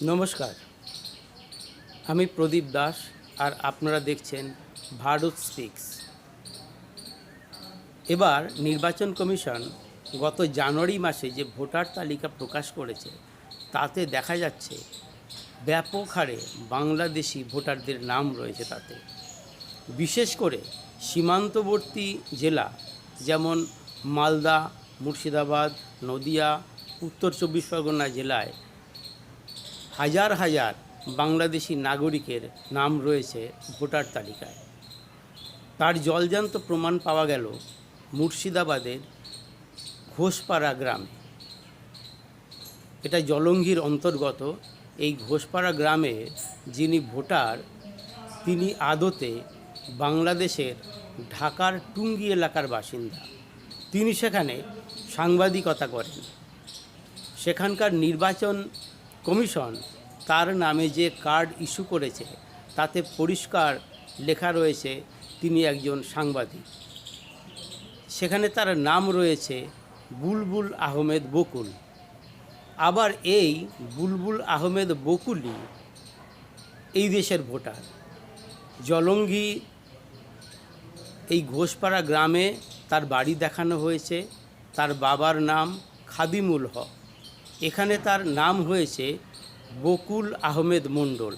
নমস্কার। আমি প্রদীপ দাস আর আপনারা দেখছেন ভারত স্পিক্স। এবার নির্বাচন কমিশন গত জানুয়ারি মাসে যে ভোটার তালিকা প্রকাশ করেছে, তাতে দেখা যাচ্ছে ব্যাপক হারে বাংলাদেশি ভোটারদের নাম রয়েছে তাতে। বিশেষ করে সীমান্তবর্তী জেলা যেমন মালদা, মুর্শিদাবাদ, নদিয়া, উত্তর চব্বিশ পরগনা জেলায় হাজার হাজার বাংলাদেশি নাগরিকের নাম রয়েছে ভোটার তালিকায়। তার জলজান্ত প্রমাণ পাওয়া গেল মুর্শিদাবাদের ঘোষপাড়া গ্রামে। এটা জলঙ্গির অন্তর্গত এই ঘোষপাড়া গ্রামে যিনি ভোটার, তিনি আদতে বাংলাদেশের ঢাকার টুঙ্গি এলাকার বাসিন্দা। তিনি সেখানে সাংবাদিকতা করেন। সেখানকার নির্বাচন কমিশন তার নামে যে কার্ড ইস্যু করেছে, তাতে পরিষ্কার লেখা রয়েছে তিনি একজন সাংবাদিক। সেখানে তার নাম রয়েছে বুলবুল আহমেদ বকুল। আবার এই বুলবুল আহমেদ বকুলই এই দেশের ভোটার। জলঙ্গি এই ঘোষপাড়া গ্রামে তার বাড়ি দেখানো হয়েছে, তার বাবার নাম খাদিমুল হক। এখানে তার নাম হয়েছে বকুল আহমেদ মণ্ডল।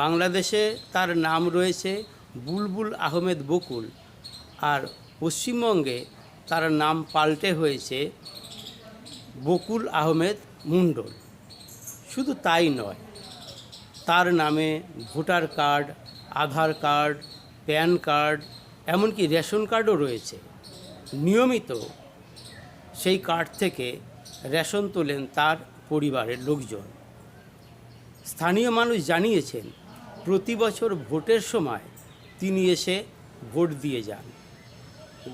বাংলাদেশে তার নাম রয়েছে বুলবুল আহমেদ বকুল আর পশ্চিমবঙ্গে তার নাম পাল্টে হয়েছে বকুল আহমেদ মণ্ডল। শুধু তাই নয়, তার নামে voter card, Aadhaar card, PAN card, এমনকি রেশন কার্ডও রয়েছে। নিয়মিত সেই কার্ড থেকে রেশন তোলেন তার পরিবারের লোকজন। স্থানীয় মানুষ জানিয়েছেন, প্রতি বছর ভোটের সময় তিনি এসে ভোট দিয়ে যান।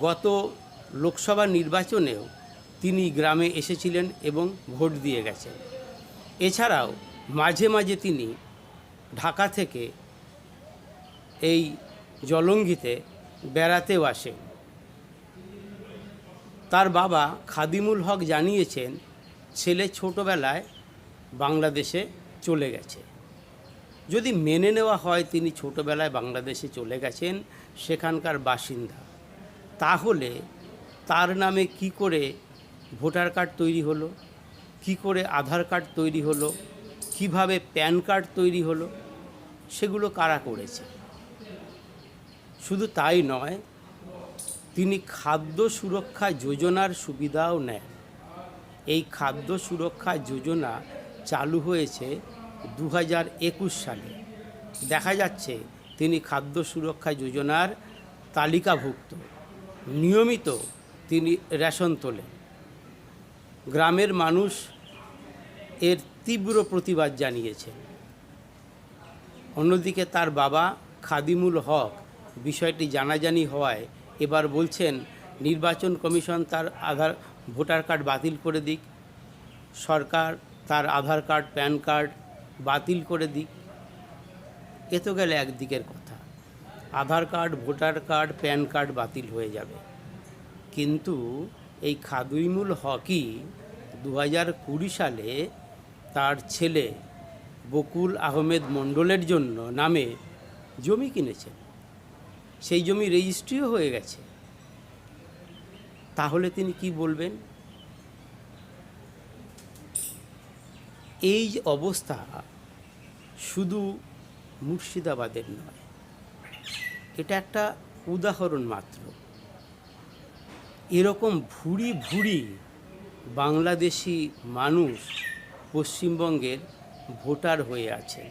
গত লোকসভা নির্বাচনেও তিনি গ্রামে এসেছিলেন এবং ভোট দিয়ে গেছেন। এছাড়াও মাঝে মাঝে তিনি ঢাকা থেকে এই জলঙ্গিতে বেড়াতেও আসেন। তার বাবা খাদিমুল হক জানিয়েছেন, ছেলে ছোটোবেলায় বাংলাদেশে চলে গেছে। যদি মেনে নেওয়া হয় তিনি ছোটোবেলায় বাংলাদেশে চলে গেছেন সেখানকার বাসিন্দা। তাহলে তার নামে কি করে ভোটার কার্ড তৈরি হলো? কি করে আধার কার্ড তৈরি হলো? কীভাবে প্যান কার্ড তৈরি হলো? সেগুলো কারা করেছে? শুধু তাই নয় তিনি খাদ্য সুরক্ষা যোজনার সুবিধাও নেন। এই খাদ্য সুরক্ষা যোজনা চালু হয়েছে দু হাজার একুশ সালে। দেখা যাচ্ছে তিনি খাদ্য সুরক্ষা যোজনার তালিকাভুক্ত। নিয়মিত তিনি রেশন তোলেন। গ্রামের মানুষ এর তীব্র প্রতিবাদ জানিয়েছেন। অন্যদিকে তার বাবা খাদিমুল হক বিষয়টি জানাজানি হওয়ায় এবার বলছেন, নির্বাচন কমিশন তার আধার, ভোটার কার্ড বাতিল করে দিক, সরকার তার আধার কার্ড, প্যান কার্ড বাতিল করে দিক। এ তো গেলে একদিকের কথা। Aadhaar card, voter card, PAN card বাতিল হয়ে যাবে। কিন্তু এই খাদুইমুল হকি দু হাজার কুড়ি সালে তার ছেলে বকুল আহমেদ মণ্ডলের জন্য নামে জমি কিনেছেন। সেই জমি রেজিস্ট্রিও হয়ে গেছে। তাহলে তিনি কি বলবেন? এই অবস্থা শুধু মুর্শিদাবাদের নয়, এটা একটা উদাহরণ মাত্র। এরকম ভুরি ভুরি বাংলাদেশি মানুষ পশ্চিমবঙ্গের ভোটার হয়ে আছে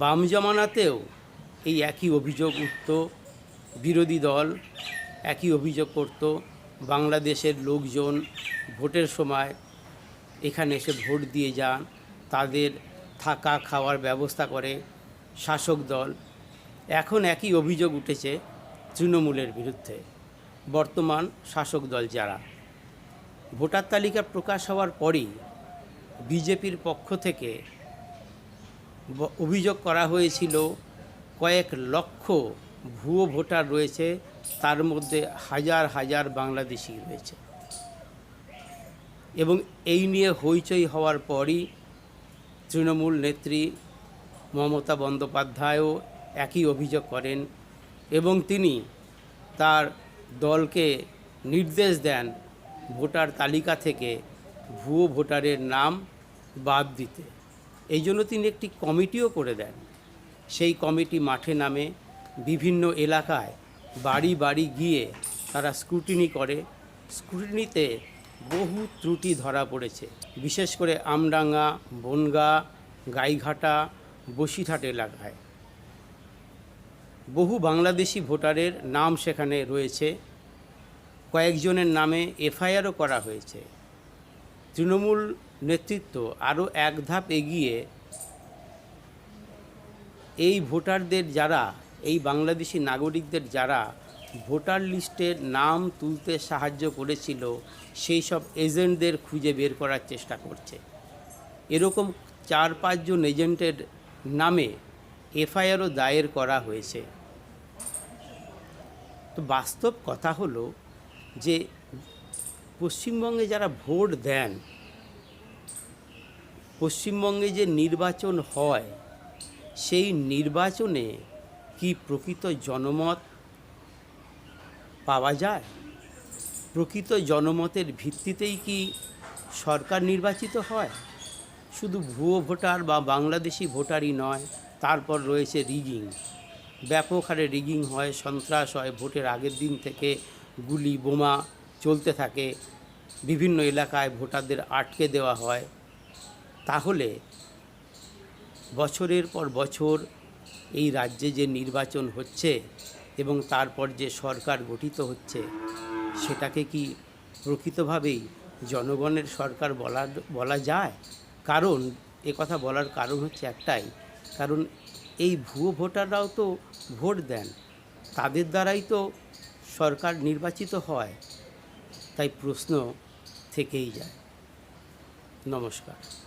বাম জমানাতেও এই একই অভিযোগ উঠত, বিরোধী দল একই অভিযোগ করত, বাংলাদেশের লোকজন ভোটের সময় এখানে এসে ভোট দিয়ে যান, তাদের থাকা খাওয়ার ব্যবস্থা করে শাসক দল। এখন একই অভিযোগ উঠেছে তৃণমূলের বিরুদ্ধে, বর্তমান শাসক দল যারা। ভোটার তালিকা প্রকাশ হওয়ার পরই বিজেপির পক্ষ থেকে অভিযোগ করা হয়েছিল কয়েক লক্ষ ভুয়ো ভোটার রয়েছে, তার মধ্যে হাজার হাজার বাংলাদেশি রয়েছে। এবং এই নিয়ে হইচই হওয়ার পরই তৃণমূল নেত্রী মমতা বন্দ্যোপাধ্যায়ও একই অভিযোগ করেন এবং তিনি তার দলকে নির্দেশ দেন ভোটার তালিকা থেকে ভুয়ো ভোটারের নাম বাদ দিতে। এই জন্য তিনি একটি কমিটিও করে দেন। সেই কমিটি মাঠে নামে বিভিন্ন এলাকায় বাড়ি বাড়ি গিয়ে তারা স্ক্রুটিনি করে। স্ক্রুটিনিতে বহু ত্রুটি ধরা পড়েছে। বিশেষ করে আমডাঙ্গা, বনগা, গাইঘাটা, বসিরহাট এলাকায়। বহু বাংলাদেশি ভোটারের নাম সেখানে রয়েছে। কয়েকজনের নামে এফআইআরও করা হয়েছে। তৃণমূল নেতৃত্ব আরও এক ধাপ এগিয়ে এই ভোটারদের যারা, এই বাংলাদেশি নাগরিকদের যারা ভোটার লিস্টের নাম তুলতে সাহায্য করেছিল, সেই সব এজেন্টদের খুঁজে বের করার চেষ্টা করছে। এরকম চার পাঁচজন এজেন্টের নামে এফআইআরও দায়ের করা হয়েছে। তো বাস্তব কথা হলো যে, পশ্চিমবঙ্গে যারা ভোট দেন, পশ্চিমবঙ্গে যে নির্বাচন হয় সেই নির্বাচনে কি প্রকৃত জনমত পাওয়া যায়? প্রকৃত জনমতের ভিত্তিতেই কি সরকার নির্বাচিত হয়? শুধু ভুয়ো ভোটার বা বাংলাদেশি ভোটারই নয়, তারপর রয়েছে রিগিং ব্যাপক হারে রিগিং হয়, সন্ত্রাস হয়, ভোটের আগের দিন থেকে গুলি, বোমা চলতে থাকে। বিভিন্ন এলাকায় ভোটারদের আটকে দেওয়া হয়। তাহলে বছরের পর বছর এই রাজ্যে যে নির্বাচন হচ্ছে এবং তারপর যে সরকার গঠিত হচ্ছে, সেটাকে কি প্রকৃতভাবেই জনগণের সরকার বলা বলা যায়? কারণ, এ কথা বলার কারণ হচ্ছে একটাই, কারণ এই ভুয়ো ভোটাররাও তো ভোট দেন। তাদের দ্বারাই তো সরকার নির্বাচিত হয়। তাই প্রশ্ন থেকেই যায়। নমস্কার।